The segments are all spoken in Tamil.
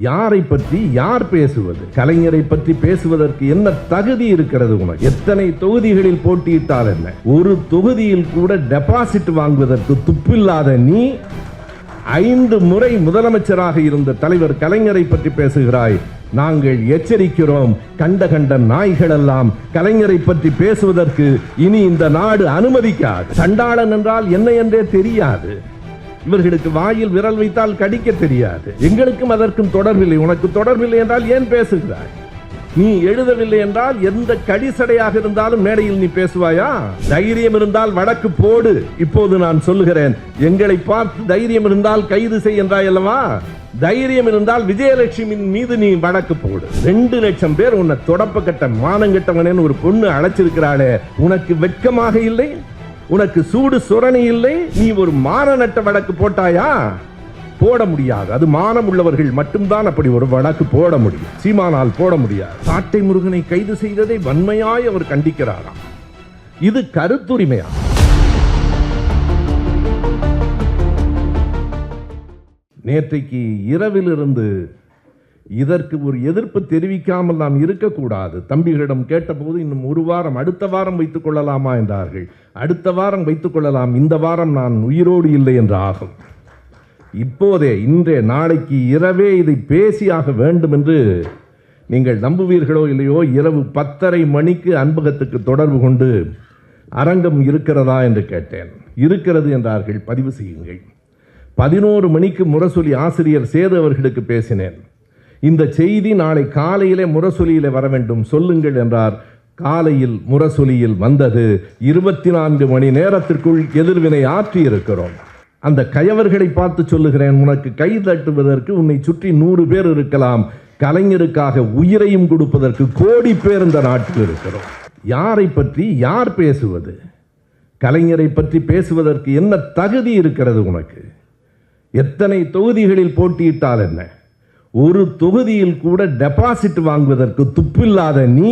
யாரை பற்றி யார் பேசுவது? கலைஞரை பற்றி பேசுவதற்கு என்ன தகுதி இருக்கிறது உனக்கு? எத்தனை தொகுதிகளில் போட்டியிட்டால் என்ன? ஒரு தொகுதியில் கூட டெபாசிட் வாங்குவதற்கு துப்பில்லாத நீ ஐந்து முறை முதலமைச்சராக இருந்த தலைவர் கலைஞரை பற்றி பேசுகிறாய். நாங்கள் எச்சரிக்கிறோம். கண்ட கண்ட நாய்கள் எல்லாம் கலைஞரை பற்றி பேசுவதற்கு இனி இந்த நாடு அனுமதிக்காது. சண்டாளன் என்றால் என்ன என்றே தெரியாது. இவர்களுக்கு வாயில் விரல் வைத்தால் கடிக்க தெரியாது. எங்களுக்கும் அதற்கும் தொடர்பில்லை. உனக்கு தொடர்பில்லை என்றால் ஏன் பேசுகிறாய்? நீ எழுதவில்லை என்றால் எந்த கடிசடையாக இருந்தாலும் மேடையில் நீ பேசுவாயா? தைரியம் இருந்தால் வழக்கு போடு. இப்போது நான் சொல்லுகிறேன் எங்களை பார்த்து தைரியம் இருந்தால் கைது செய் என்றாய் அல்லவா? தைரியம் இருந்தால் விஜயலட்சுமியின் மீது நீ வழக்கு போடு. ரெண்டு லட்சம் பேர் உன்னை தொடப்ப கட்ட மானங்கட்டவனேன்னு ஒரு பொண்ணு அழைச்சிருக்கிறாளே. உனக்கு வெட்கமாக இல்லை? உனக்கு சூடு சுரணி இல்லை நீ ஒரு மான நட்ட வழக்கு போட்டாயா? போட முடியாது. அது மானம் உள்ளவர்கள் மட்டும்தான் அப்படி ஒரு வழக்கு போட முடியும். சீமானால் போட முடியாது. சாட்டை முருகனை கைது செய்ததை வன்மையாய் அவர் கண்டிக்கிறாராம். இது கருத்துரிமையா? நேற்றைக்கு இரவிலிருந்து இதற்கு ஒரு எதிர்ப்பு தெரிவிக்காமல் நாம் இருக்கக்கூடாது. தம்பிகளிடம் கேட்டபோது இன்னும் ஒரு வாரம் அடுத்த வாரம் வைத்துக் கொள்ளலாமா என்றார்கள். அடுத்த வாரம் வைத்துக் கொள்ளலாம். இந்த வாரம் நான் உயிரோடு இல்லை என்று ஆகும். இப்போதே இன்றே நாளைக்கு இரவே இதை பேசியாக வேண்டும் என்று நீங்கள் நம்புவீர்களோ இல்லையோ இரவு பத்தரை மணிக்கு அன்பகத்துக்கு தொடர்பு கொண்டு அரங்கம் இருக்கிறதா என்று கேட்டேன். இருக்கிறது என்றார்கள். பதிவு செய்யுங்கள். பதினோரு மணிக்கு முரசொலி ஆசிரியர் சேது அவர்களுக்கு பேசினேன். இந்த செய்தி நாளை காலையிலே முரசொலியிலே வர வேண்டும். சொல்லுங்கள் என்றார். காலையில் முரசொலியில் வந்தது. இருபத்தி நான்கு மணி நேரத்திற்குள் எதிர்வினை ஆற்றி இருக்கிறோம் அந்த கயவர்களை பார்த்து சொல்லுகிறேன். உனக்கு கை தட்டுவதற்கு உன்னை சுற்றி நூறு பேர் இருக்கலாம். கலைஞருக்காக உயிரையும் கொடுப்பதற்கு கோடி பேர் இந்த நாட்டில் இருக்கிறோம். யாரை பற்றி யார் பேசுவது? கலைஞரை பற்றி பேசுவதற்கு என்ன தகுதி இருக்கிறது உனக்கு? எத்தனை தொகுதிகளில் போட்டியிட்டால் என்ன? ஒரு தொகுதியில் கூட டெபாசிட் வாங்குவதற்கு துப்பில்லாத நீ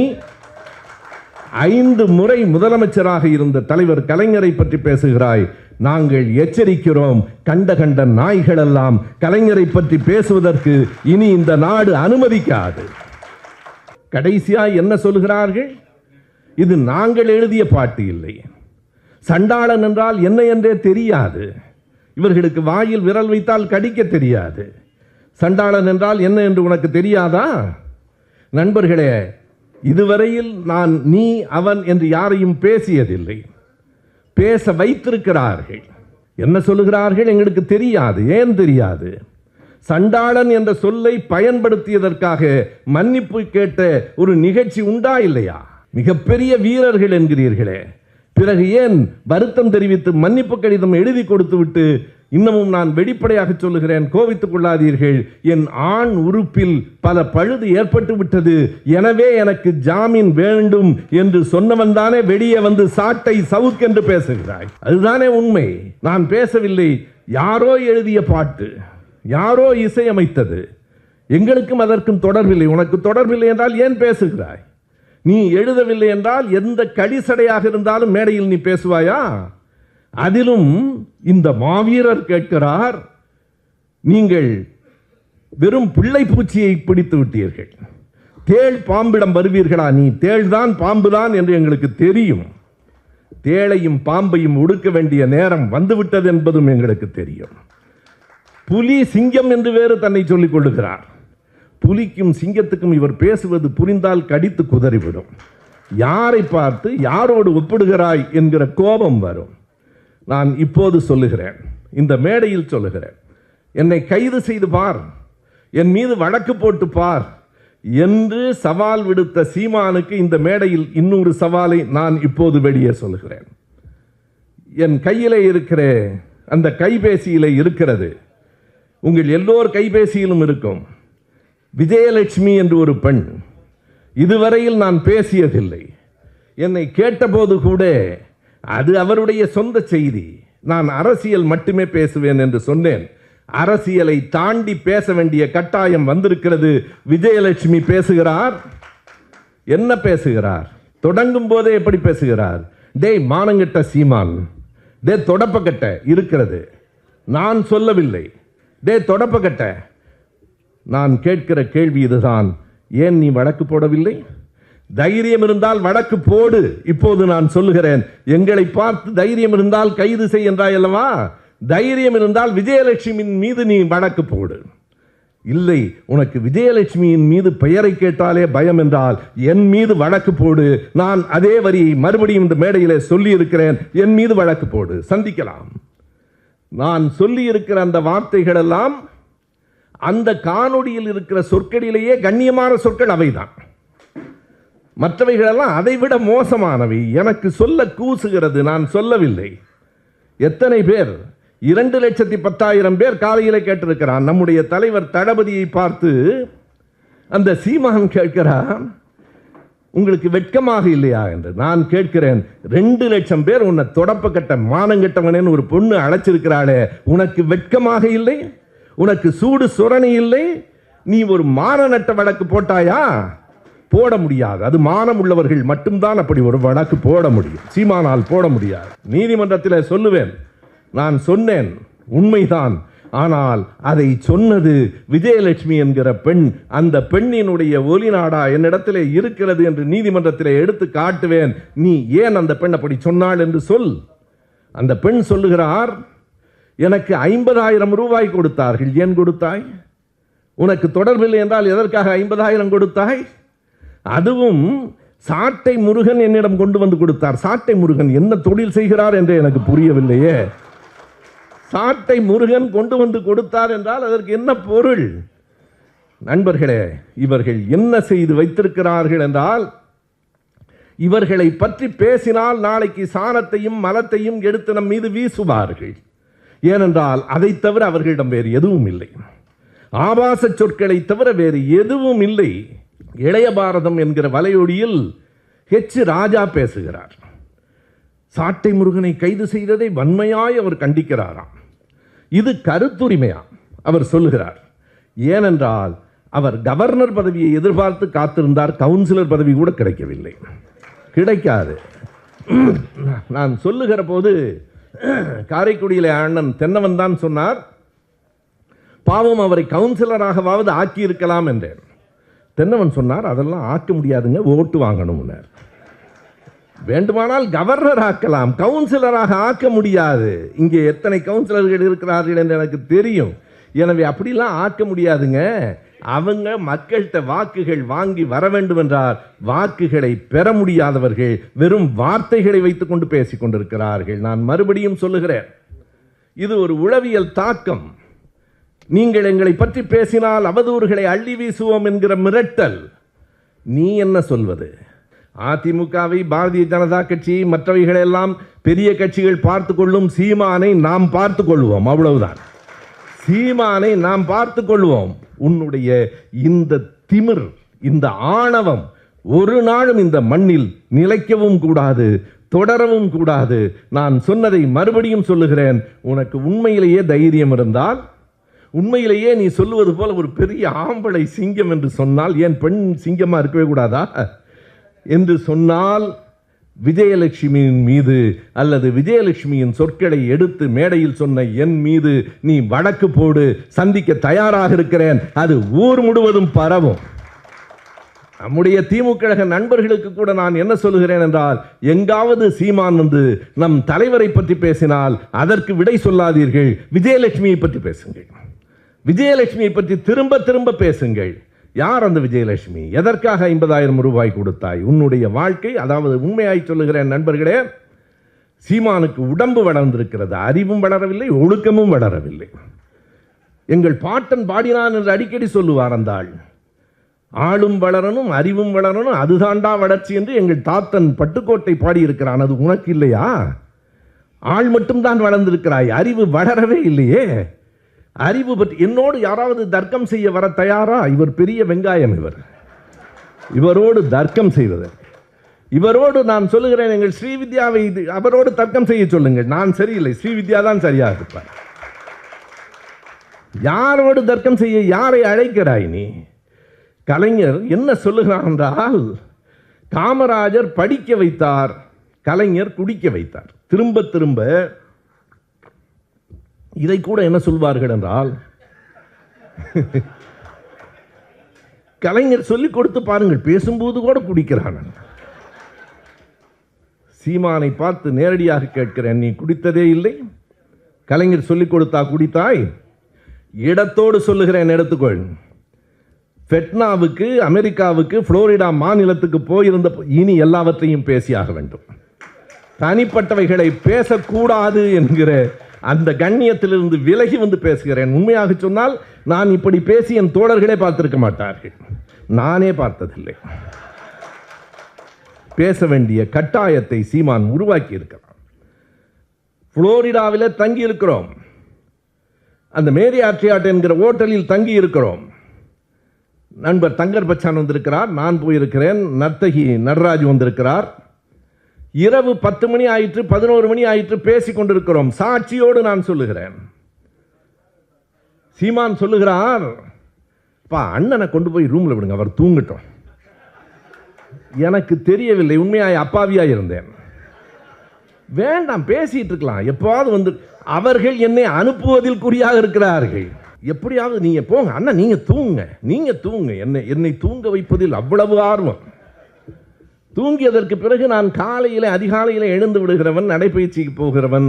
ஐந்து முறை முதலமைச்சராக இருந்த தலைவர் கலைஞரை பற்றி பேசுகிறாய். நாங்கள் எச்சரிக்கிறோம். கண்ட கண்ட நாய்கள் எல்லாம் கலைஞரை பற்றி பேசுவதற்கு இனி இந்த நாடு அனுமதிக்காது. கடைசியா என்ன சொல்கிறார்கள்? இது நாங்கள் எழுதிய பாட்டு இல்லை. சண்டாளன் என்றால் என்ன என்றே தெரியாது. இவர்களுக்கு வாயில் விரல் வைத்தால் கடிக்க தெரியாது. சண்டாளன் என்றால் என்ன என்று உனக்கு தெரியாதா? நண்பர்களே இதுவரையில் நான் நீ அவன் என்று யாரையும் பேசியதில்லை. பேச வைத்திருக்கிறார்கள். என்ன சொல்லுகிறார்கள்? எங்களுக்கு தெரியாது. ஏன் தெரியாது? சண்டாளன் என்ற சொல்லை பயன்படுத்தியதற்காக மன்னிப்பு கேட்ட ஒரு நிகழ்ச்சி உண்டா இல்லையா? மிகப்பெரிய வீரர்கள் என்கிறீர்களே. பிறகு ஏன் வருத்தம் தெரிவித்து மன்னிப்பு கடிதம் எழுதி கொடுத்து விட்டு இன்னமும் நான் வெளிப்படையாக சொல்லுகிறேன் கோவித்துக் கொள்ளாதீர்கள். என் ஆண் உறுப்பில் பல பழுது ஏற்பட்டு விட்டது. எனவே எனக்கு ஜாமீன் வேண்டும் என்று சொன்னவன் தானே வெளியே வந்து சாட்டை சவுக்கென்று பேசுகிறாய். அதுதானே உண்மை. நான் பேசவில்லை. யாரோ எழுதிய பாட்டு யாரோ இசையமைத்தது எங்களுக்கும் அதற்கும் தொடர்பில்லை. உனக்கு தொடர்பில்லை என்றால் ஏன் பேசுகிறாய்? நீ எழுதவில்லை என்றால் எந்த கடிசடையாக இருந்தாலும் மேடையில் நீ பேசுவாயா? அதிலும் இந்த மாவீரர் கேட்கிறார் நீங்கள் வெறும் பிள்ளை பூச்சியை பிடித்து விட்டீர்கள். தேள் பாம்பிடம் வருவீர்களா நீ? தேள்தான் பாம்புதான் என்று எங்களுக்கு தெரியும். தேளையும் பாம்பையும் ஒடுக்க வேண்டிய நேரம் வந்துவிட்டது என்பதும் எங்களுக்கு தெரியும். புலி சிங்கம் என்று வேறு தன்னை சொல்லிக் கொள்ளுகிறார். புலிக்கும் சிங்கத்துக்கும் இவர் பேசுவது புரிந்தால் கடித்து குதறிவிடும். யாரை பார்த்து யாரோடு ஒப்பிடுகிறாய்? என்கிற கோபம் வரும். நான் இப்போது சொல்லுகிறேன். இந்த மேடையில் சொல்லுகிறேன். என்னை கைது செய்து பார். என் மீது வழக்கு போட்டு பார் என்று சவால் விடுத்த சீமானுக்கு இந்த மேடையில் இன்னொரு சவாலை நான் இப்போது வெளியே சொல்லுகிறேன். என் கையிலே இருக்கிற அந்த கைபேசியில் இருக்கிறது. உங்கள் எல்லோர் கைபேசியிலும் இருக்கும். விஜயலட்சுமி என்று ஒரு பெண். இதுவரையில் நான் பேசியதில்லை. என்னை கேட்டபோது கூட அது அவருடைய சொந்த செய்தி. நான் அரசியல் மட்டுமே பேசுவேன் என்று சொன்னேன். அரசியலை தாண்டி பேச வேண்டிய கட்டாயம் வந்திருக்கிறது. விஜயலட்சுமி பேசுகிறார். என்ன பேசுகிறார்? தொடங்கும் போதே எப்படி பேசுகிறார்? டேய் மானங்கிட்ட சீமான். டே தொடப்பக்கட்ட இருக்கிறது. நான் சொல்லவில்லை. டே தொடப்பக்கட்ட நான் கேட்கிற கேள்வி இதுதான். ஏன் நீ வழக்கு போடவில்லை? தைரியம் இருந்தால் வழக்கு போடு. இப்போது நான் சொல்லுகிறேன் எங்களை பார்த்து தைரியம் இருந்தால் கைது செய் என்றாய் அல்லவா? தைரியம் இருந்தால் விஜயலட்சுமியின் மீது நீ வழக்கு போடு. இல்லை உனக்கு விஜயலட்சுமியின் மீது பெயரை கேட்டாலே பயம் என்றால் என் மீது வழக்கு போடு. நான் அதே வரியை மறுபடியும் இந்த மேடையிலே சொல்லி இருக்கிறேன் என் மீது வழக்கு போடு. சந்திக்கலாம். நான் சொல்லி இருக்கிற அந்த வார்த்தைகள் எல்லாம் அந்த காணொடியில் இருக்கிற சொற்களிலேயே கண்ணியமான சொற்கள் அவைதான். மற்றவைகளெல்லாம் அதைவிட மோசமானவை. எனக்கு சொல்ல கூசுகிறது நான் சொல்லவில்லை. எத்தனை பேர் இரண்டு லட்சத்தி பத்தாயிரம் பேர் காலையில் கேட்டிருக்கிறான். நம்முடைய தலைவர் தளபதியை பார்த்து அந்த சீமான் கேட்கிறான் உங்களுக்கு வெட்கமாக இல்லையா? என்று. நான் கேட்கிறேன் ரெண்டு லட்சம் பேர் உன்னை தொடப்பக்கட்ட மானங்கட்டவனேன்னு ஒரு பொண்ணு அழைச்சிருக்கிறாளே உனக்கு வெட்கமாக இல்லை? உனக்கு சூடு சுரணி இல்லை? நீ ஒரு மான நட்ட வழக்கு போட்டாயா? போட முடியாது அது மானம் உள்ளவர்கள் மட்டும்தான் அப்படி ஒரு வழக்கு போட முடியும். சீமானால் போட முடியாது. நீதிமன்றத்தில் சொல்லுவேன். நான் சொன்னேன். உண்மைதான். ஆனால் அதை சொன்னது விஜயலட்சுமி என்கிற பெண் அந்த பெண்ணினுடைய ஒலிநாடா என்னிடத்திலே இருக்கிறது என்று நீதிமன்றத்தில் எடுத்து காட்டுவேன். நீ ஏன் அந்த பெண் அப்படி சொன்னாள் என்று சொல். அந்த பெண் சொல்லுகிறார் எனக்கு ஐம்பதாயிரம் ரூபாய் கொடுத்தார்கள். ஏன் கொடுத்தாய்? உனக்கு தொடர்பில்லை என்றால் எதற்காக ஐம்பதாயிரம் கொடுத்தாய்? அதுவும் சாட்டை முருகன் என்னிடம் கொண்டு வந்து கொடுத்தார். சாட்டை முருகன் என்ன தொழில் செய்கிறார் என்று எனக்கு புரியவில்லையே. சாட்டை முருகன் கொண்டு வந்து கொடுத்தார் என்றால் அதற்கு என்ன பொருள்? நண்பர்களே இவர்கள் என்ன செய்து வைத்திருக்கிறார்கள் என்றால் இவர்களை பற்றி பேசினால் நாளைக்கு சாணத்தையும் மலத்தையும் எடுத்து நம் மீது வீசுவார்கள். ஏனென்றால் அதை தவிர அவர்களிடம் வேறு எதுவும் இல்லை. ஆபாச சொற்களை தவிர வேறு எதுவும் இல்லை. இளைய பாரதம் என்கிற வலையொலியில் ஹெச் ராஜா பேசுகிறார். சாட்டை முருகனை கைது செய்ததை வன்மையாய் அவர் கண்டிக்கிறாராம். இது கருத்துரிமையா? அவர் சொல்லுகிறார். ஏனென்றால் அவர் கவர்னர் பதவியை எதிர்பார்த்து காத்திருந்தார் கவுன்சிலர் பதவி கூட கிடைக்கவில்லை. கிடைக்காது. நான் சொல்லுகிற போது காரைக்குடியிலே அண்ணன் தென்னவன் தான் சொன்னார் பாவம் அவரை கவுன்சிலராகவாவது ஆக்கியிருக்கலாம் என்றேன். தென்னவன் சொன்னார் அதெல்லாம் ஆக்க முடியாதுங்க ஓட்டு வாங்கணும்னார் வேண்டுமானால் கவர்னர் ஆக்கலாம் கவுன்சிலராக ஆக்க முடியாது. இங்கே எத்தனை கவுன்சிலர்கள் இருக்கிறார்கள் என்று எனக்கு தெரியும். எனவே அப்படிலாம் ஆக்க முடியாதுங்க. அவங்க மக்கள்கிட்ட வாக்குகள் வாங்கி வர வேண்டும் என்றால் வாக்குகளை பெற முடியாதவர்கள் வெறும் வார்த்தைகளை வைத்துக்கொண்டு பேசிக் கொண்டிருக்கிறார்கள். நான் மறுபடியும் சொல்லுகிறேன் இது ஒரு உளவியல் தாக்கம். நீங்கள் எங்களை பற்றி பேசினால் அவதூறுகளை அள்ளி வீசுவோம் என்கிற மிரட்டல். நீ என்ன சொல்வது? அதிமுகவை பாரதிய ஜனதா கட்சி மற்றவைகளெல்லாம் பெரிய கட்சிகள் பார்த்து கொள்ளும் சீமானை நாம் பார்த்து கொள்வோம் அவ்வளவுதான். சீமானை நாம் பார்த்து கொள்வோம் உன்னுடைய இந்த திமிர் இந்த ஆணவம் ஒரு நாளும் இந்த மண்ணில் நிலைக்கவும் கூடாது தொடரவும் கூடாது. நான் சொன்னதை மறுபடியும் சொல்லுகிறேன். உனக்கு உண்மையிலேயே தைரியம் இருந்தால் உண்மையிலேயே நீ சொல்லுவது போல ஒரு பெரிய ஆம்பளை சிங்கம் என்று சொன்னால் ஏன் பெண் சிங்கமாக இருக்கவே கூடாதா? என்று சொன்னால் விஜயலட்சுமியின் மீது அல்லது விஜயலட்சுமியின் சொற்களை எடுத்து மேடையில் சொன்ன என் மீது நீ வழக்கு போடு சந்திக்க தயாராக இருக்கிறேன். அது ஊர் முழுவதும் பரவும். நம்முடைய திமுக நண்பர்களுக்கு கூட நான் என்ன சொல்லுகிறேன் என்றால் எங்காவது சீமான் வந்து நம் தலைவரை பற்றி பேசினால் அதற்கு விடை சொல்லாதீர்கள் விஜயலட்சுமியை பற்றி பேசுங்கள். விஜயலட்சுமியை பற்றி திரும்ப திரும்ப பேசுங்கள். யார் அந்த விஜயலட்சுமி? எதற்காக ஐம்பதாயிரம் ரூபாய் கொடுத்தாய்? உன்னுடைய வாழ்க்கை அதாவது உண்மையாய் சொல்லுகிறேன் நண்பர்களே சீமானுக்கு உடம்பு வளர்ந்திருக்கிறது. அறிவும் வளரவில்லை ஒழுக்கமும் வளரவில்லை. எங்கள் பாட்டன் பாடினான் என்று அடிக்கடி சொல்லுவார் அந்த ஆள். ஆளும் வளரணும் அறிவும் வளரணும் அதுதாண்டா வளர்ச்சி என்று எங்கள் தாத்தன் பட்டுக்கோட்டை பாடியிருக்கிறான். அது உனக்கு இல்லையா? ஆள் மட்டும்தான் வளர்ந்திருக்கிறாய் அறிவு வளரவே இல்லையே. அறிவு பற்றி என்னோடு யாராவது தர்க்கம் செய்ய வர தயாரா? இவர் பெரிய வெங்காயம் இவர். இவரோடு தர்க்கம் செய்வது. இவரோடு நான் சொல்லுகிறேன் எங்கள் ஸ்ரீவித்யாவை இது அவரோடு தர்க்கம் செய்ய சொல்லுங்கள். நான் சரியில்லை. ஸ்ரீவித்யா தான் சரியாக இருப்பார். யாரோடு தர்க்கம் செய்ய யாரை அழைக்கிறாய் நீ? கலைஞர் என்ன சொல்லுகிறான் என்றால் காமராஜர் படிக்க வைத்தார் கலைஞர் குடிக்க வைத்தார். திரும்ப திரும்ப இதை கூட என்ன சொல்வார்கள் என்றால் கலைஞர் சொல்லிக் கொடுத்து பாருங்கள் பேசும்போது கூட குடிக்கிறான். சீமானை பார்த்து நேரடியாக கேட்கிறேன் நீ குடித்ததே இல்லை. கலைஞர் சொல்லிக் கொடுத்தா குடித்தாய். இடத்தோடு சொல்லுகிறேன் எடுத்துக்கொள். ஃபெட்னாவுக்கு அமெரிக்காவுக்கு புளோரிடா மாநிலத்துக்கு போயிருந்த இனி எல்லாவற்றையும் பேசியாக வேண்டும். தனிப்பட்டவைகளை பேசக்கூடாது என்கிற அந்த கண்ணியத்திலிருந்து விலகி வந்து பேசுகிறேன். உண்மையாக சொன்னால் நான் இப்படி பேசி என் தோழர்களே பார்த்திருக்க மாட்டார்கள். நானே பார்த்ததில்லை. பேச வேண்டிய கட்டாயத்தை சீமான் உருவாக்கி இருக்கிறான் புளோரிடாவில் தங்கி இருக்கிறோம் அந்த மேரி ஆட்ரியாட் என்கிற ஓட்டலில் தங்கி இருக்கிறோம் நண்பர் தங்கர் பச்சான் வந்திருக்கிறார் நான் போயிருக்கிறேன். நர்த்தகி நடராஜ் வந்திருக்கிறார். இரவு பத்து மணி ஆயிற்று பதினோரு மணி ஆயிற்று பேசிக் கொண்டிருக்கிறோம். சாட்சியோடு நான் சொல்லுகிறேன். சீமான் சொல்லுகிறார் பா அண்ணனை கொண்டு போய் ரூம்ல விடுங்க அவர் தூங்கட்டும். எனக்கு தெரியவில்லை உண்மையாய் அப்பாவியாக இருந்தேன். வேண்டாம் பேசிட்டு இருக்கலாம். எப்போவாவது வந்து அவர்கள் என்னை அனுப்புவதில் குறியாக இருக்கிறார்கள். எப்படியாவது நீங்க போங்க அண்ணா நீங்க தூங்க நீங்க தூங்க. என்னை என்னை தூங்க வைப்பதில் அவ்வளவு ஆர்வம். தூங்கியதற்கு பிறகு நான் காலையில் அதிகாலையில் எழுந்து விடுகிறவன் நடைபயிற்சிக்கு போகிறவன்.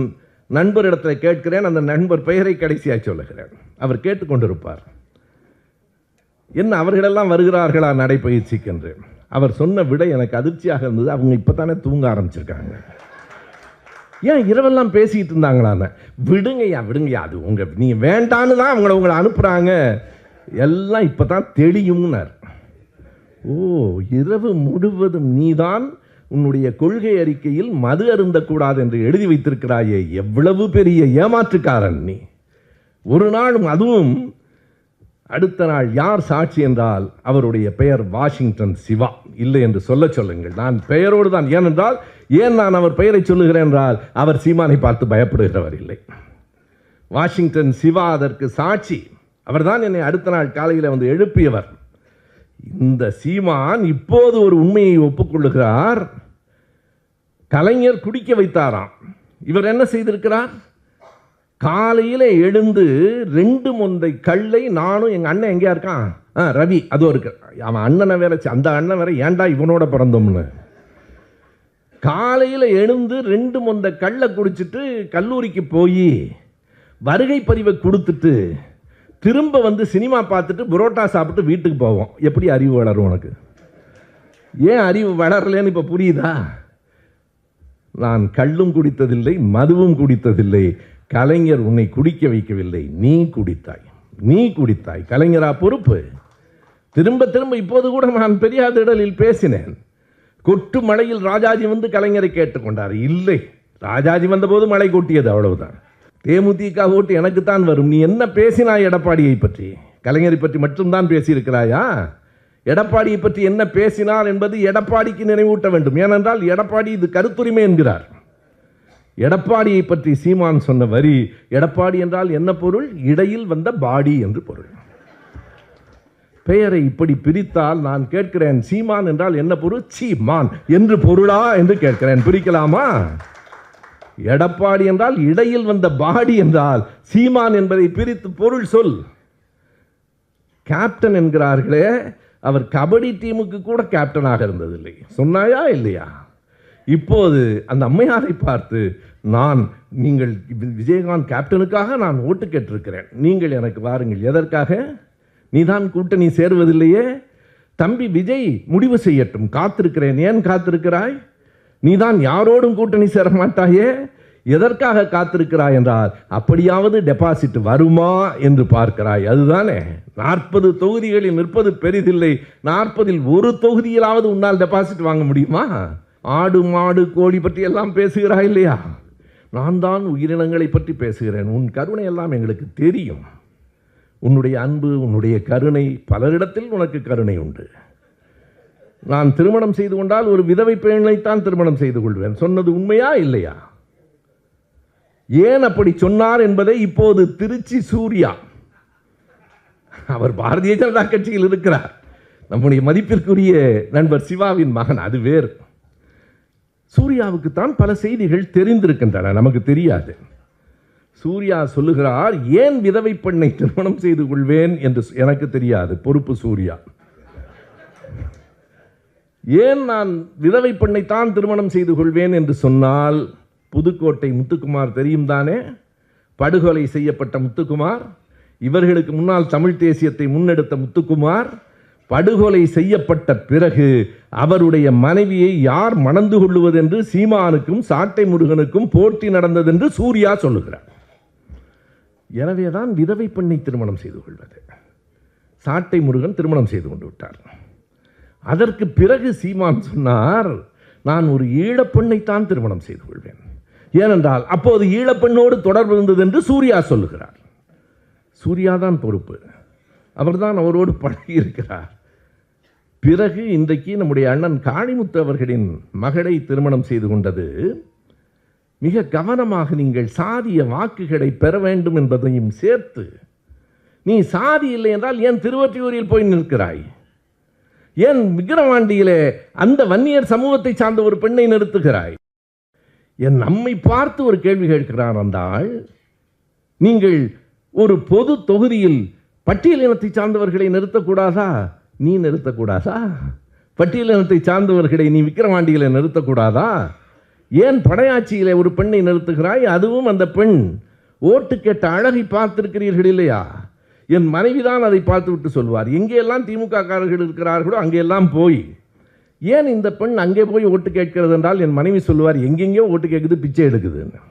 நண்பரிடத்தில் கேட்கிறேன் அந்த நண்பர் பெயரை கடைசியாக சொல்லுகிறேன். அவர் கேட்டுக்கொண்டிருப்பார். என்ன அவர்களெல்லாம் வருகிறார்களா நடைபயிற்சிக்கு என்று அவர் சொன்ன விடை எனக்கு அதிர்ச்சியாக இருந்தது. அவங்க இப்போ தானே தூங்க ஆரம்பிச்சிருக்காங்க. ஏன் இரவெல்லாம் பேசிக்கிட்டு இருந்தாங்களான்னு? விடுங்கய்யா விடுங்கய்யா அது உங்கள் நீங்கள் வேண்டான்னு தான் அவங்கள உங்களை அனுப்புகிறாங்க எல்லாம் இப்போ தான் தெளியும்னார் ஓ இரவு முழுவதும் நீதான் உன்னுடைய கொள்கை அறிக்கையில் மது அருந்தக்கூடாது என்று எழுதி வைத்திருக்கிறாயே எவ்வளவு பெரிய ஏமாற்றுக்காரன் நீ. ஒரு நாளும் அதுவும் அடுத்த நாள் யார் சாட்சி என்றால் அவருடைய பெயர் வாஷிங்டன் சிவா. இல்லை என்று சொல்ல சொல்லுங்கள். நான் பெயரோடு தான் ஏனென்றால் ஏன் நான் அவர் பெயரை சொல்லுகிறேன் என்றால் அவர் சீமானை பார்த்து பயப்படுகிறவர் இல்லை. வாஷிங்டன் சிவா அதற்கு சாட்சி. அவர்தான் என்னை அடுத்த நாள் காலையில் வந்து எழுப்பியவர். இந்த சீமான் இப்போது ஒரு உண்மையை ஒப்புக்கொள்ளுகிறார். கலைஞர் குடிக்க வைத்தாராம். இவர் என்ன செய்திருக்கிறார்? காலையில் எழுந்து ரெண்டு முந்தை கல்லை நானும் எங்கள் அண்ணன் எங்கேயா இருக்கான்? ஆ ரவி அதுவும் இருக்கு. அவன் அண்ணனை வேற அந்த அண்ணன் வேற ஏன்டா இவனோட பிறந்தோம்னு. காலையில் எழுந்து ரெண்டு முந்த கல்லை குடிச்சிட்டு கல்லூரிக்கு போய் வருகை பதிவை கொடுத்துட்டு திரும்ப வந்து சினிமா பார்த்துட்டு புரோட்டா சாப்பிட்டு வீட்டுக்கு போவோம். எப்படி அறிவு வளரும் உனக்கு? ஏன் அறிவு வளரலன்னு இப்போ புரியுதா? நான் கள்ளும் குடித்ததில்லை மதுவும் குடித்ததில்லை. கலைஞர் உன்னை குடிக்க வைக்கவில்லை. நீ குடித்தாய். நீ குடித்தாய். கலைஞரா பொறுப்பு. திரும்ப திரும்ப இப்போது கூட நான் பெரியார் திடலில் பேசினேன். கொட்டு மழையில் ராஜாஜி வந்து கலைஞரை கேட்டுக்கொண்டார். இல்லை. ராஜாஜி வந்தபோது மழை கொட்டியது அவ்வளவுதான். தேமுதிக ஓட்டு எனக்குத்தான் வரும். நீ என்ன பேசினாய் எடப்பாடியை பற்றி? கலைஞரை பற்றி மட்டும்தான் பேசியிருக்கிறாயா? எடப்பாடியை பற்றி என்ன பேசினார் என்பது எடப்பாடிக்கு நினைவூட்ட வேண்டும். ஏனென்றால் எடப்பாடி இது கருத்துரிமை என்கிறார். எடப்பாடியை பற்றி சீமான் சொன்ன வரி எடப்பாடி என்றால் என்ன பொருள்? இடையில் வந்த பாடி என்று பொருள். பெயரை இப்படி பிரித்தால் நான் கேட்கிறேன். சீமான் என்றால் என்ன பொருள்? சீமான். என்று பொருளா என்று கேட்கிறேன். பிரிக்கலாமா? எடப்பாடி என்றால் இடையில் வந்த பாடி என்றால் சீமான் என்பதை பிரித்து பொருள் சொல். கேப்டன் என்கிறார்களே அவர் கபடி டீமுக்கு கூட கேப்டனாக இருந்ததில்லை. சொன்னாயா இல்லையா? இப்போது அந்த அம்மையாரை பார்த்து நான் நீங்கள் விஜயகாந்த் கேப்டனுக்காக நான் ஓட்டு கேட்டிருக்கிறேன். நீங்கள் எனக்கு வாருங்கள். எதற்காக? நீதான் கூட்டணி சேருவதில்லையே. தம்பி விஜய் முடிவு செய்யட்டும். காத்திருக்கிறேன். ஏன் காத்திருக்கிறாய்? நீதான் யாரோடும் கூட்டணி சேர மாட்டாயே எதற்காக காத்திருக்கிறாய் என்றால் அப்படியாவது டெபாசிட் வருமா என்று பார்க்கிறாய். அதுதானே. நாற்பது தொகுதிகளில் நிற்பது பெரிதில்லை. நாற்பதில் ஒரு தொகுதியிலாவது உன்னால் டெபாசிட் வாங்க முடியுமா? ஆடு மாடு கோழி பற்றி எல்லாம் பேசுகிறாய் இல்லையா? நான் தான் உயிரினங்களை பற்றி பேசுகிறேன். உன் கருணை எல்லாம் எங்களுக்கு தெரியும். உன்னுடைய அன்பு உன்னுடைய கருணை பலரிடத்தில் உனக்கு கருணை உண்டு. நான் திருமணம் செய்து கொண்டால் ஒரு விதவை பெண்ணைத்தான் திருமணம் செய்து கொள்வேன். சொன்னது உண்மையா இல்லையா? ஏன் அப்படி சொன்னார் என்பதை இப்போது திருச்சி சூர்யா அவர் பாரதிய ஜனதா கட்சியில் இருக்கிறார். நம்முடைய மதிப்பிற்குரிய நண்பர் சிவாவின் மகன் அது வேறு. சூர்யாவுக்கு தான் பல செய்திகள் தெரிந்திருக்கின்றன நமக்கு தெரியாது. சூர்யா சொல்லுகிறார் ஏன் விதவை பெண்ணை திருமணம் செய்து கொள்வேன்? என்று எனக்கு தெரியாது பொறுப்பு சூர்யா. ஏன் நான் விதவை பெண்ணைத்தான் திருமணம் செய்து கொள்வேன் என்று சொன்னால் புதுக்கோட்டை முத்துக்குமார் தெரியும் தானே? படுகொலை செய்யப்பட்ட முத்துக்குமார் இவர்களுக்கு முன்னால் தமிழ் தேசியத்தை முன்னெடுத்த முத்துக்குமார் படுகொலை செய்யப்பட்ட பிறகு அவருடைய மனைவியை யார் மணந்து கொள்ளுவதென்று சீமானுக்கும் சாட்டை முருகனுக்கும் போட்டி நடந்ததென்று சூர்யா சொல்லுகிறார். எனவேதான் விதவை பெண்ணை திருமணம் செய்து கொள்வது. சாட்டை முருகன் திருமணம் செய்து கொண்டு விட்டார். அதற்கு பிறகு சீமான் சொன்னார் நான் ஒரு ஈழப்பெண்ணைத்தான் திருமணம் செய்து கொள்வேன். ஏனென்றால் அப்போது ஈழப்பெண்ணோடு தொடர்பு இருந்தது என்று சூர்யா சொல்லுகிறார். சூர்யா தான் பொறுப்பு. அவர்தான் அவரோடு பழகி இருக்கிறார் பிறகு இன்றைக்கு நம்முடைய அண்ணன் காளிமுத்து அவர்களின் மகளை திருமணம் செய்து கொண்டது மிக கவனமாக நீங்கள் சாதிய வாக்குகளை பெற வேண்டும் என்பதையும் சேர்த்து நீ சாதி இல்லை என்றால் ஏன் திருவற்றியூரில் போய் நிற்கிறாய்? ஏன் விக்கிரவாண்டியிலே அந்த வன்னியர் சமூகத்தை சார்ந்த ஒரு பெண்ணை நிறுத்துகிறாய்? என் நம்மை பார்த்து ஒரு கேள்வி கேட்கிறார் ஆள். நீங்கள் ஒரு பொது தொகுதியில் பட்டியலினத்தை சார்ந்தவர்களை நிறுத்தக்கூடாதா? நீ நிறுத்தக்கூடாதா? பட்டியலினத்தை சார்ந்தவர்களை நீ விக்கிரவாண்டியில நிறுத்தக்கூடாதா? ஏன் படையாட்சியிலே ஒரு பெண்ணை நிறுத்துகிறாய்? அதுவும் அந்த பெண். ஓட்டு கேட்ட அழகை பார்த்திருக்கிறீர்கள் இல்லையா? என் மனைவிதான் அதை பார்த்துவிட்டு சொல்வார். எங்கேயெல்லாம் திமுக காரர்கள் இருக்கிறார்களோ அங்கெல்லாம் போய். ஏன் இந்த பெண் அங்கே போய் ஓட்டு கேட்கிறது என்றால் என் மனைவி சொல்லுவார் எங்கெங்கேயோ ஓட்டு கேட்குது பிச்சை எடுக்குதுன்னு.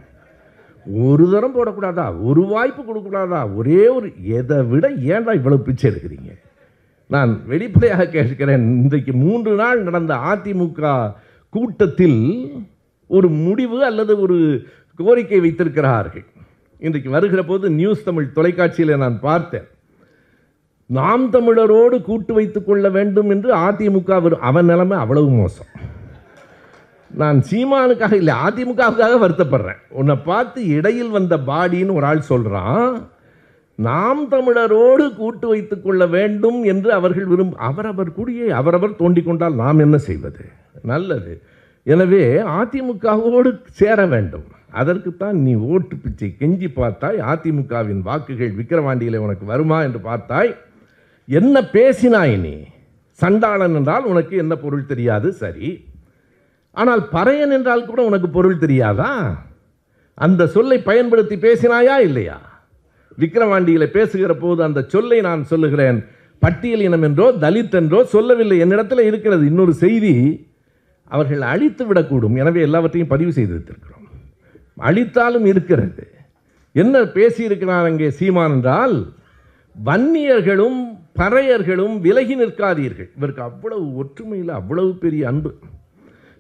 ஒரு தரம் போடக்கூடாதா? ஒரு வாய்ப்பு கொடுக்கூடாதா ஒரே ஒரு எதை விட ஏன்டா இவ்வளவு பிச்சை எடுக்கிறீங்க? நான் வெளிப்படையாக கேட்கிறேன் இன்றைக்கு மூன்று நாள் நடந்த அதிமுக கூட்டத்தில் ஒரு முடிவு அல்லது ஒரு கோரிக்கை வைத்திருக்கிறார்கள். இன்றைக்கு வருகிற போது நியூஸ் தமிழ் தொலைக்காட்சியில் நான் பார்த்தேன். நாம் தமிழரோடு கூட்டு வைத்துக் கொள்ள வேண்டும் என்று அதிமுக வரும் அவன் நிலைமை அவ்வளவு மோசம். நான் சீமானுக்காக இல்லை அதிமுகவுக்காக வருத்தப்படுறேன். உன்னை பார்த்து இடையில் வந்த பாடின்னு ஒரு ஆள் சொல்கிறான் நாம் தமிழரோடு கூட்டு வைத்துக் கொள்ள வேண்டும் என்று அவர்கள் விரும்ப அவரவர் குடியை அவரவர் தோண்டிக் கொண்டால் நாம் என்ன செய்வது? நல்லது. எனவே அதிமுகவோடு சேர வேண்டும். அதற்குத்தான் நீ ஓட்டு பிச்சை கெஞ்சி பார்த்தாய். அதிமுகவின் வாக்குகள் விக்கிரவாண்டியில் உனக்கு வருமா என்று பார்த்தாய். என்ன பேசினாய் நீ? சண்டாளன் என்றால் உனக்கு என்ன பொருள் தெரியாது? சரி. ஆனால் பறையன் என்றால் கூட உனக்கு பொருள் தெரியாதா? அந்த சொல்லை பயன்படுத்தி பேசினாயா இல்லையா? விக்கிரவாண்டியில் பேசுகிற போது அந்த சொல்லை நான் சொல்லுகிறேன். பட்டியல் இனம் என்றோ தலித் என்றோ சொல்லவில்லை. என்னிடத்தில் இருக்கிறது இன்னொரு செய்தி. அவர்கள் அழித்து விடக்கூடும். எனவே எல்லாவற்றையும் பதிவு செய்து வைத்திருக்கிறோம் அழித்தாலும் இருக்கிறது. என்ன பேசியிருக்கிறார் அங்கே சீமான் என்றால் வன்னியர்களும் பறையர்களும் விலகி நிற்காதீர்கள். இவருக்கு அவ்வளவு ஒற்றுமையில் அவ்வளவு பெரிய அன்பு.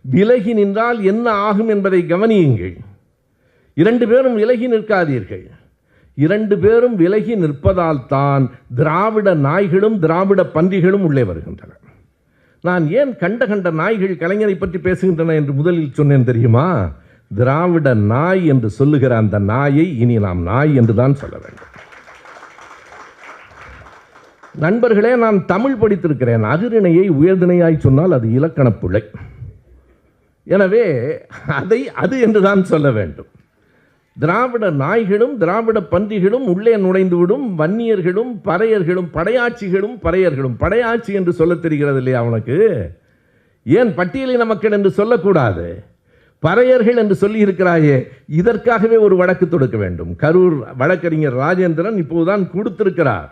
விலகி நின்றால் என்ன ஆகும் என்பதை கவனியுங்கள். இரண்டு பேரும் விலகி நிற்காதீர்கள். இரண்டு பேரும் விலகி நிற்பதால் தான் திராவிட நாய்களும் திராவிட பன்றிகளும் உள்ளே வருகின்றன. நான் ஏன் கண்ட கண்ட நாய்கள் கலைஞரை பற்றி பேசுகின்றன என்று முதலில் சொன்னேன் தெரியுமா? திராவிட நாய் என்று சொல்லுகிற அந்த நாயை இனி நாம் நாய் என்று தான் சொல்ல வேண்டும். நண்பர்களே நான் தமிழ் படித்திருக்கிறேன். அதிரிணையை உயர்திணையாய் சொன்னால் அது இலக்கணப் பிழை எனவே அதை அது என்று தான் சொல்ல வேண்டும். திராவிட நாய்களும் திராவிட பன்றிகளும் உள்ளே நுழைந்துவிடும். வன்னியர்களும் பறையர்களும் படையாட்சிகளும் பறையர்களும். படையாட்சி என்று சொல்லத் தெரிகிறது இல்லையா அவனுக்கு ஏன் பட்டியலின மக்கள் என்று சொல்லக்கூடாது? பறையர்கள் என்று சொல்லி இருக்கிறாயே இதற்காகவே ஒரு வழக்கு தொடுக்க வேண்டும். கரூர் வழக்கறிஞர் ராஜேந்திரன் இப்போதுதான் கொடுத்திருக்கிறார்.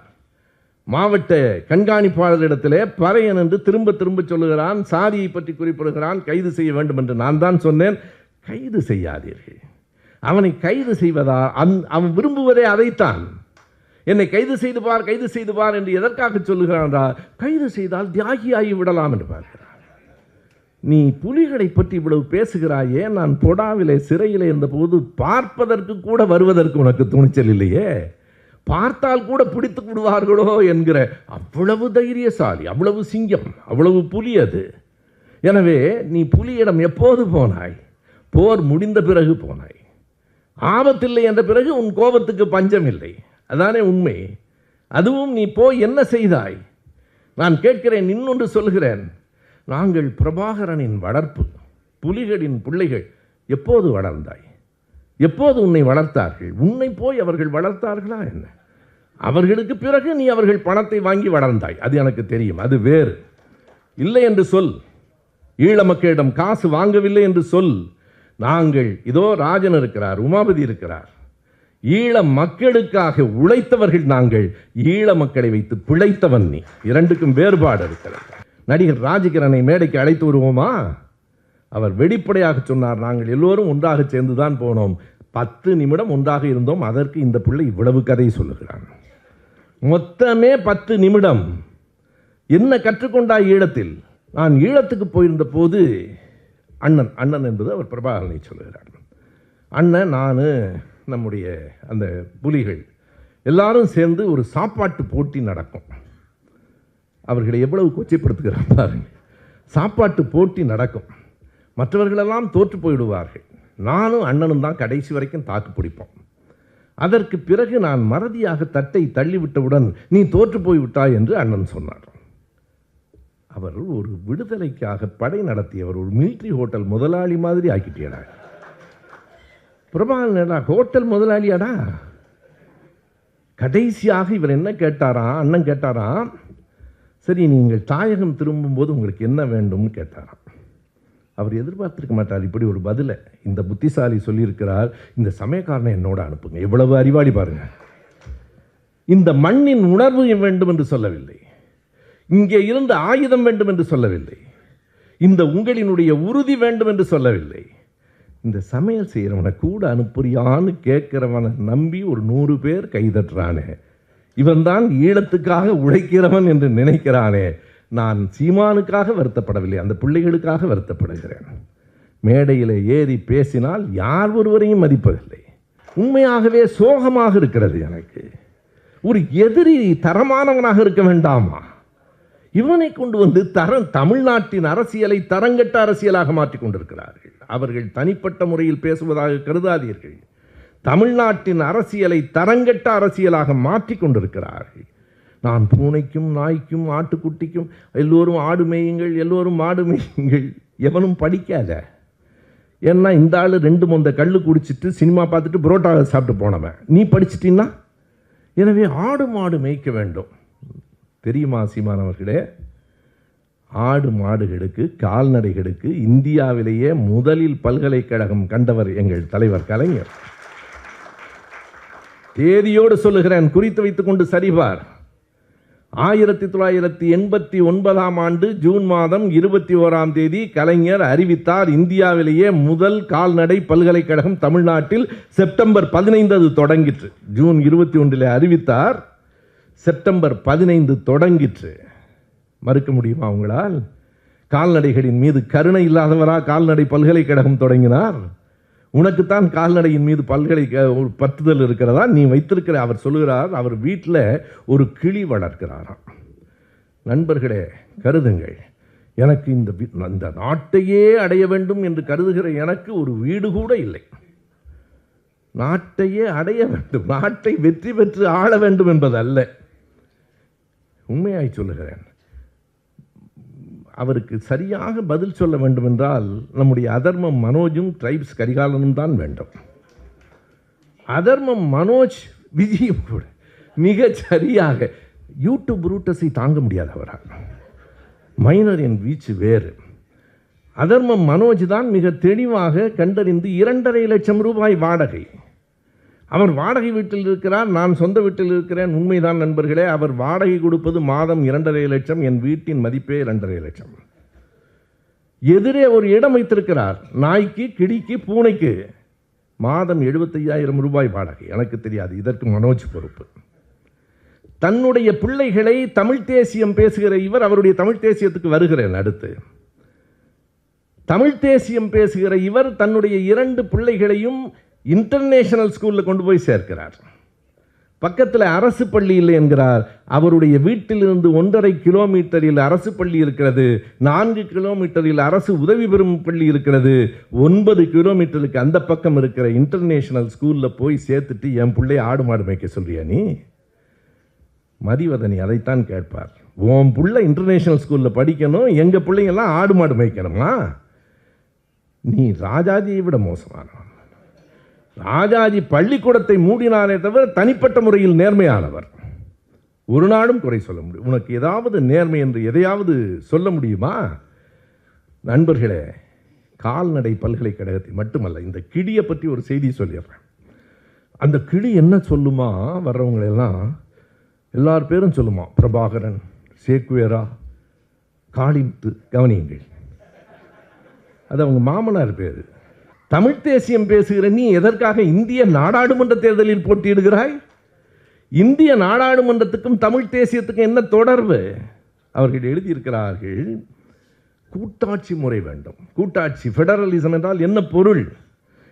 மாவட்ட கண்காணிப்பாளரிடத்திலே பறையன் என்று திரும்ப திரும்ப சொல்லுகிறான் சாதியை பற்றி குறிப்பிடுகிறான் கைது செய்ய வேண்டும் என்று நான் தான் சொன்னேன். கைது செய்யாதீர்கள். அவனை கைது செய்வதா அந் அவன் விரும்புவதே அதைத்தான். என்னை கைது செய்து பார் கைது செய்து பார் என்று எதற்காக சொல்லுகிறான் கைது செய்தால் தியாகியாகி விடலாம் என்று பார்க்கிறான் நீ புலிகளை பற்றி இவ்வளவு பேசுகிறாயே? நான் பொடாவிலே சிறையிலே இருந்தபோது பார்ப்பதற்கு கூட வருவதற்கு உனக்கு துணிச்சல் இல்லையே? பார்த்தால் கூட பிடித்து விடுவார்களோ என்கிற அவ்வளவு தைரியசாலி அவ்வளவு சிங்கம் அவ்வளவு புலி அது. எனவே நீ புலியிடம் எப்போது போனாய்? போர் முடிந்த பிறகு போனாய். ஆபத்தில்லை என்ற பிறகு உன் கோபத்துக்கு பஞ்சம் இல்லை அதானே உண்மை. அதுவும் நீ போய் என்ன செய்தாய்? நான் கேட்கிறேன் இன்னொன்று சொல்கிறேன். நாங்கள் பிரபாகரனின் வளர்ப்பு புலிகளின் பிள்ளைகள் எப்போது வளர்ந்தாய்? எப்போது உன்னை வளர்த்தார்கள்? உன்னை போய் அவர்கள் வளர்த்தார்களா என்ன? அவர்களுக்கு பிறகு நீ அவர்கள் பணத்தை வாங்கி வளர்ந்தாய். அது எனக்கு தெரியும். அது வேறு. இல்லை என்று சொல். ஈழ மக்களிடம் காசு வாங்கவில்லை என்று சொல். நாங்கள் இதோ ராஜன் இருக்கிறார் உமாபதி இருக்கிறார். ஈழ மக்களுக்காக உழைத்தவர்கள் நாங்கள் ஈழ மக்களை வைத்து பிழைத்தவன் நீ. இரண்டுக்கும் வேறுபாடு இருக்கிறது. நடிகர் ராஜகிரனை மேடைக்கு அழைத்து வருவோமா? அவர் வெளிப்படையாக சொன்னார் நாங்கள் எல்லோரும் ஒன்றாக சேர்ந்துதான் போனோம். பத்து நிமிடம் ஒன்றாக இருந்தோம். அதற்கு இந்த பிள்ளை இவ்வளவு கதை சொல்லுகிறான். மொத்தமே பத்து நிமிடம். என்ன கற்றுக்கொண்டாய் ஈழத்தில்? நான் ஈழத்துக்கு போயிருந்த போது அண்ணன் அண்ணன் என்பது அவர் பிரபாகரனை சொல்லுகிறார். அண்ணன் நான் நம்முடைய அந்த புலிகள் எல்லாரும் சேர்ந்து ஒரு சாப்பாட்டு போட்டி நடக்கும். அவர்களை எவ்வளவு கொச்சைப்படுத்துகிறார் பாருங்க. சாப்பாட்டு போட்டி நடக்கும். மற்றவர்களெல்லாம் தோற்று போயிடுவார்கள். நானும் அண்ணனும் தான் கடைசி வரைக்கும் தாக்கு பிடிப்போம். அதற்கு பிறகு நான் மறதியாக தட்டை தள்ளிவிட்டவுடன் நீ தோற்று போய்விட்டாய் என்று அண்ணன் சொன்னார். அவர் ஒரு விடுதலைக்காக படை நடத்தியவர் ஒரு மிலிட்ரி ஹோட்டல் முதலாளி மாதிரி ஆக்கிட்டேடா. பிரபாகரனடா ஹோட்டல் முதலாளியாடா? கடைசியாக இவர் என்ன கேட்டாராம் அண்ணன் கேட்டாராம் சரி நீங்கள் தாயகம் திரும்பும்போது உங்களுக்கு என்ன வேண்டும்னு கேட்டாராம். அவர் எதிர்பார்த்துருக்க மாட்டார் இப்படி ஒரு பதிலை. இந்த புத்திசாலி சொல்லியிருக்கிறார் இந்த சமயக்காரனை என்னோட அனுப்புங்க. எவ்வளவு அறிவாளி பாருங்க. இந்த மண்ணின் உணர்வு வேண்டும் என்று சொல்லவில்லை. இங்கே இருந்து ஆயுதம் வேண்டும் என்று சொல்லவில்லை. இந்த உங்களினுடைய உறுதி வேண்டும் என்று சொல்லவில்லை. இந்த சமையல் செய்கிறவனை கூட அனுப்புறியான்னு கேட்குறவனை நம்பி ஒரு நூறு பேர் கைதட்டுறானே. இவன்தான் ஈழத்துக்காக உழைக்கிறவன் என்று நினைக்கிறானே. நான் சீமானுக்காக வருத்தப்படவில்லை அந்த பிள்ளைகளுக்காக வருத்தப்படுகிறேன். மேடையில் ஏறி பேசினால் யார் ஒருவரையும் மதிப்பதில்லை. உண்மையாகவே சோகமாக இருக்கிறது எனக்கு. ஒரு எதிரி தரமானவனாக இருக்க வேண்டாமா? இவனை கொண்டு வந்து தரம் தமிழ்நாட்டின் அரசியலை தரங்கட்ட அரசியலாக மாற்றிக் கொண்டிருக்கிறார்கள். அவர்கள் தனிப்பட்ட முறையில் பேசுவதாக கருதாதீர்கள். தமிழ்நாட்டின் அரசியலை தரங்கட்ட அரசியலாக மாற்றிக் கொண்டிருக்கிறார்கள். நான் பூனைக்கும் நாய்க்கும் ஆட்டுக்குட்டிக்கும் எல்லோரும் ஆடு மேயுங்கள் எல்லோரும் மாடு மேயுங்கள் எவனும் படிக்காத. ஏன்னா இந்த ஆள் ரெண்டு மொந்த கல் குடிச்சிட்டு சினிமா பார்த்துட்டு புரோட்டா சாப்பிட்டு போனவன். நீ படிச்சிட்டின்னா? எனவே ஆடு மாடு மேய்க்க வேண்டும். தெரியுமா சீமானவர்களே ஆடு மாடுகளுக்கு கால்நடைகளுக்கு இந்தியாவிலேயே முதலில் பல்கலைக்கழகம் கண்டவர் எங்கள் தலைவர் கலைஞர். தேதியோடு சொல்லுகிறேன் குறித்து வைத்துக்கொண்டு சரிபார். ஆயிரத்தி தொள்ளாயிரத்தி எண்பத்தி ஒன்பதாம் ஆண்டு ஜூன் மாதம் இருபத்தி ஓராம் தேதி கலைஞர் அறிவித்தார் இந்தியாவிலேயே முதல் கால்நடை பல்கலைக்கழகம் தமிழ்நாட்டில் செப்டம்பர் பதினைந்து அது தொடங்கிற்று. ஜூன் இருபத்தி ஒன்றில் அறிவித்தார் செப்டம்பர் பதினைந்து தொடங்கிற்று. மறுக்க முடியுமா உங்களால்? கால்நடைகளின் மீது கருணை இல்லாதவரா கால்நடை பல்கலைக்கழகம் தொடங்கினார்? உனக்குத்தான் கால்நடையின் மீது பல்கலை ஒரு பற்றுதல் இருக்கிறதா? நீ வைத்திருக்கிற அவர் சொல்லுகிறார் அவர் வீட்டில் ஒரு கிளி வளர்க்கிறாராம். நண்பர்களே கருதுங்கள். எனக்கு இந்த வி- இந்த நாட்டையே அடைய வேண்டும் என்று கருதுகிற எனக்கு ஒரு வீடு கூட இல்லை. நாட்டையே அடைய வேண்டும். நாட்டை வெற்றி பெற்று ஆள வேண்டும் என்பது அல்ல உண்மையாய் சொல்லுகிறேன். அவருக்கு சரியாக பதில் சொல்ல வேண்டுமென்றால் நம்முடைய அதர்மம் மனோஜும் ட்ரைப்ஸ் கரிகாலனும் தான் வேண்டும். அதர்மம் மனோஜ் விஜயும் கூட மிக சரியாக யூடியூப் ரூட்டஸை தாங்க முடியாது அவரால். மைனரின் வீச்சு வேறு. அதர்மம் மனோஜ் தான் மிக தெளிவாக கண்டறிந்து இரண்டரை லட்சம் ரூபாய் வாடகை. அவர் வாடகை வீட்டில் இருக்கிறார் நான் சொந்த வீட்டில் இருக்கிறேன் உண்மைதான் நண்பர்களே. அவர் வாடகை கொடுப்பது மாதம் இரண்டரை லட்சம் என் வீட்டின் மதிப்பே இரண்டரை லட்சம். எதிரே ஒரு இடம் வைத்திருக்கிறார் நாய்க்கு கிடிக்கு பூனைக்கு. மாதம் எழுபத்தையாயிரம் ரூபாய் வாடகை எனக்கு தெரியாது இதற்கு மனோஜ் பொறுப்பு. தன்னுடைய பிள்ளைகளை தமிழ் தேசியம் பேசுகிற இவர் அவருடைய தமிழ் தேசியத்துக்கு வருகிறேன் அடுத்து. தமிழ் தேசியம் பேசுகிற இவர் தன்னுடைய இரண்டு பிள்ளைகளையும் இன்டர்நேஷனல் ஸ்கூலில் கொண்டு போய் சேர்க்கிறார். பக்கத்தில் அரசு பள்ளி இல்லை என்கிறார். அவருடைய வீட்டிலிருந்து ஒன்றரை கிலோமீட்டரில் அரசு பள்ளி இருக்கிறது. நான்கு கிலோமீட்டரில் அரசு உதவி பெறும் பள்ளி இருக்கிறது. ஒன்பது கிலோமீட்டருக்கு அந்த பக்கம் இருக்கிற இன்டர்நேஷனல் ஸ்கூலில் போய் சேர்த்துட்டு என் பிள்ளை ஆடு மாடு மேய்க்க சொல்றியா நீ? மதிவதனி அதைத்தான் கேட்பார். உன் பிள்ளை இன்டர்நேஷனல் ஸ்கூலில் படிக்கணும். எங்கள் பிள்ளைங்கெல்லாம் ஆடு மாடு மேய்க்கணுமா? நீ ராஜாஜியை விட மோசமானவன். ராஜாஜி பள்ளிக்கூடத்தை மூடினாரே தவிர தனிப்பட்ட முறையில் நேர்மையானவர். ஒரு நாளும் குறை சொல்ல முடியும் உனக்கு ஏதாவது நேர்மை என்று எதையாவது சொல்ல முடியுமா? நண்பர்களே கால்நடை பல்கலைக்கழகத்தை மட்டுமல்ல இந்த கிடியை பற்றி ஒரு செய்தி சொல்லிடுறேன். அந்த கிளி என்ன சொல்லுமா? வர்றவங்களெல்லாம் எல்லார் பேரும் சொல்லுமா? பிரபாகரன் சேக்குவேரா காளிமுத்து கவனியுங்கள். அது அவங்க மாமனார் பேர். தமிழ் தேசியம் பேசுகிற நீ எதற்காக இந்திய நாடாளுமன்ற தேர்தலில் போட்டியிடுகிறாய்? இந்திய நாடாளுமன்றத்துக்கும் தமிழ் தேசியத்துக்கும் என்ன தொடர்பு? அவர்கள் எழுதியிருக்கிறார்கள் கூட்டாட்சி முறை வேண்டும். கூட்டாட்சி ஃபெடரலிசம் என்றால் என்ன பொருள்?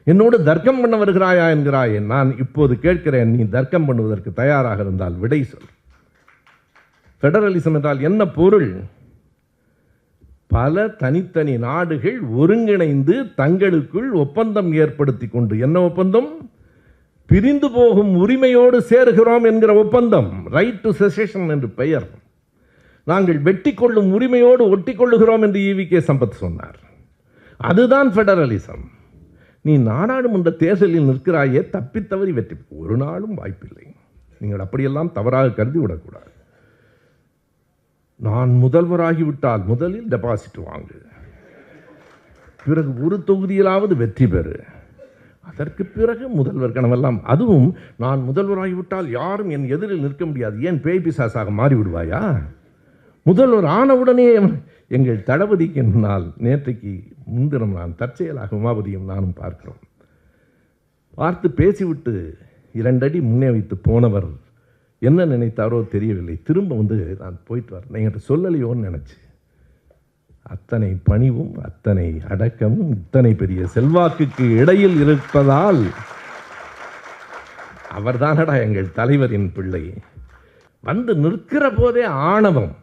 என்னோடு தர்க்கம் பண்ண வருகிறாயா என்கிறாயே. நான் இப்போது கேட்கிறேன் நீ தர்க்கம் பண்ணுவதற்கு தயாராக இருந்தால் விடை சொல். ஃபெடரலிசம் என்றால் என்ன பொருள்? பல தனித்தனி நாடுகள் ஒருங்கிணைந்து தங்களுக்குள் ஒப்பந்தம் ஏற்படுத்தி கொண்டு என்ன ஒப்பந்தம்? பிரிந்து போகும் உரிமையோடு சேருகிறோம் என்கிற ஒப்பந்தம் ரைட் டு செசேஷன் என்று பெயர். நாங்கள் வெட்டி கொள்ளும் உரிமையோடு ஒட்டி கொள்ளுகிறோம் என்று ஈவி கே சம்பத் சொன்னார். அதுதான் ஃபெடரலிசம் நீ நாடாளுமன்ற தேர்தலில் நிற்கிறாயே தப்பித்தவறி வெற்றி ஒரு நாளும் வாய்ப்பில்லை. நீங்கள் அப்படியெல்லாம் தவறாக கருதி விடக்கூடாது நான் முதல்வராகிவிட்டால் முதலில் டெபாசிட் வாங்கு. பிறகு ஒரு தொகுதியிலாவது வெற்றி பெறு. அதற்கு பிறகு முதல்வர் கனவெல்லாம். அதுவும் நான் முதல்வராகிவிட்டால் யாரும் என் எதிரில் நிற்க முடியாது. ஏன் பேய் பிசாசாக மாறிவிடுவாயா? முதல்வர் ஆனவுடனே எங்கள் தளபதிக்கு முன்னால் நேற்றைக்கு முன்தினம் நான் தற்செயலாக உமாபதியும் நானும் பார்க்கிறோம். பார்த்து பேசிவிட்டு இரண்டடி முன்னே வைத்து போனவர் என்ன நினைத்தாரோ தெரியவில்லை. திரும்ப வந்து நான் போயிட்டு வரேன். என்கிட்ட சொல்லலையோன்னு நினச்சி. அத்தனை பணிவும் அத்தனை அடக்கமும் இத்தனை பெரிய செல்வாக்குக்கு இடையில் இருப்பதால் அவர்தானடா எங்கள் தலைவரின் பிள்ளை. வந்து நிற்கிற போதே ஆணவம்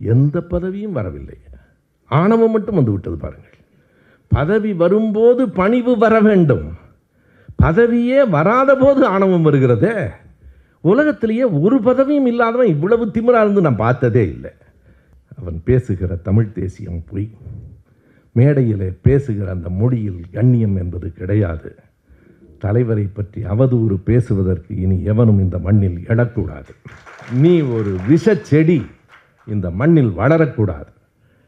எந்த பதவியும் வரவில்லை. ஆணவம் மட்டும் வந்து விட்டது பாருங்கள். பதவி வரும்போது பணிவு வர வேண்டும். பதவியே வராத போது ஆணவம் வருகிறதே. உலகத்திலேயே ஒரு பதவியும் இல்லாதவன் இவ்வளவு திமிராக இருந்து நான் பார்த்ததே இல்லை. அவன் பேசுகிற தமிழ் தேசியம் பொய். மேடையிலே பேசுகிற அந்த மொழியில் கண்ணியம் என்பது கிடையாது. தலைவரை பற்றி அவதூறு பேசுவதற்கு இனி எவனும் இந்த மண்ணில் எழக்கூடாது. நீ ஒரு விஷச்செடி இந்த மண்ணில் வளரக்கூடாது.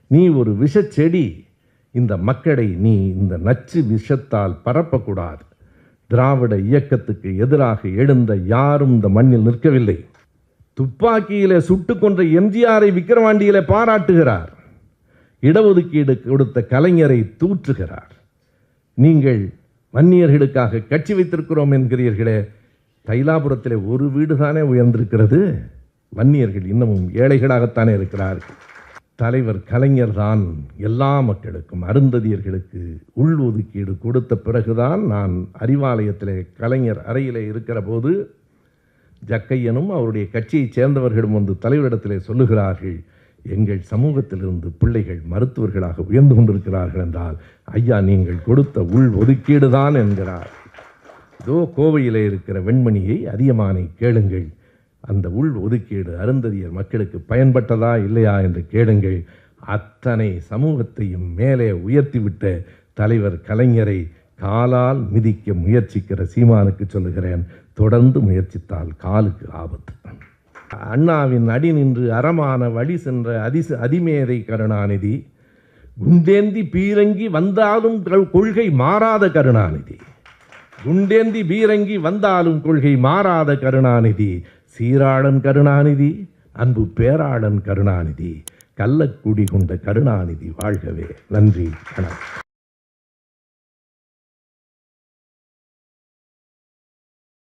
நீ ஒரு விஷச்செடி இந்த மக்களை நீ இந்த நச்சு விஷத்தால் பரப்பக்கூடாது. திராவிட இயக்கத்துக்கு எதிராக எழுந்த யாரும் இந்த மண்ணில் நிற்கவில்லை. துப்பாக்கியிலே சுட்டு கொன்ற எம்ஜிஆரை விக்கிரவாண்டியிலே பாராட்டுகிறார். இடஒதுக்கீடு கொடுத்த கலைஞரை தூற்றுகிறார். நீங்கள் வன்னியர்களுக்காக கட்சி வைத்திருக்கிறோம் என்கிறீர்களே தைலாபுரத்திலே ஒரு வீடு தானே உயர்ந்திருக்கிறது? வன்னியர்கள் இன்னமும் ஏழைகளாகத்தானே இருக்கிறார்கள். தலைவர் கலைஞர் தான் எல்லா மக்களுக்கும் அருந்ததியர்களுக்கு உள் ஒதுக்கீடு கொடுத்த பிறகுதான் நான் அறிவாலயத்திலே கலைஞர் அறையிலே இருக்கிற போது ஜக்கையனும் அவருடைய கட்சியைச் சேர்ந்தவர்களும் வந்து தலைவரிடத்திலே சொல்லுகிறார்கள் எங்கள் சமூகத்திலிருந்து பிள்ளைகள் மருத்துவர்களாக உயர்ந்து கொண்டிருக்கிறார்கள் என்றால் ஐயா நீங்கள் கொடுத்த உள் ஒதுக்கீடு தான் என்கிறார். இதோ கோவையிலே இருக்கிற வெண்மணியை அதியமானை கேளுங்கள் அந்த உள் ஒதுக்கீடு அருந்ததியர் மக்களுக்கு பயன்பட்டதா இல்லையா என்று கேளுங்கள். அத்தனை சமூகத்தையும் மேலே உயர்த்திவிட்ட தலைவர் கலைஞரை காலால் மிதிக்க முயற்சிக்கிற சீமானுக்கு சொல்லுகிறேன். தொடர்ந்து முயற்சித்தால் காலுக்கு ஆபத்து. அண்ணாவின் அடி நின்று அறமான வழி சென்ற அதிச அதிமேதை கருணாநிதி குண்டேந்தி பீரங்கி வந்தாலும் கொள்கை மாறாத கருணாநிதி. குண்டேந்தி பீரங்கி வந்தாலும் கொள்கை மாறாத கருணாநிதி சீராளன் கருணாநிதி அன்பு பேராளன் கருணாநிதி கள்ளக்குடி கொண்ட கருணாநிதி வாழ்கவே. நன்றி வணக்கம்.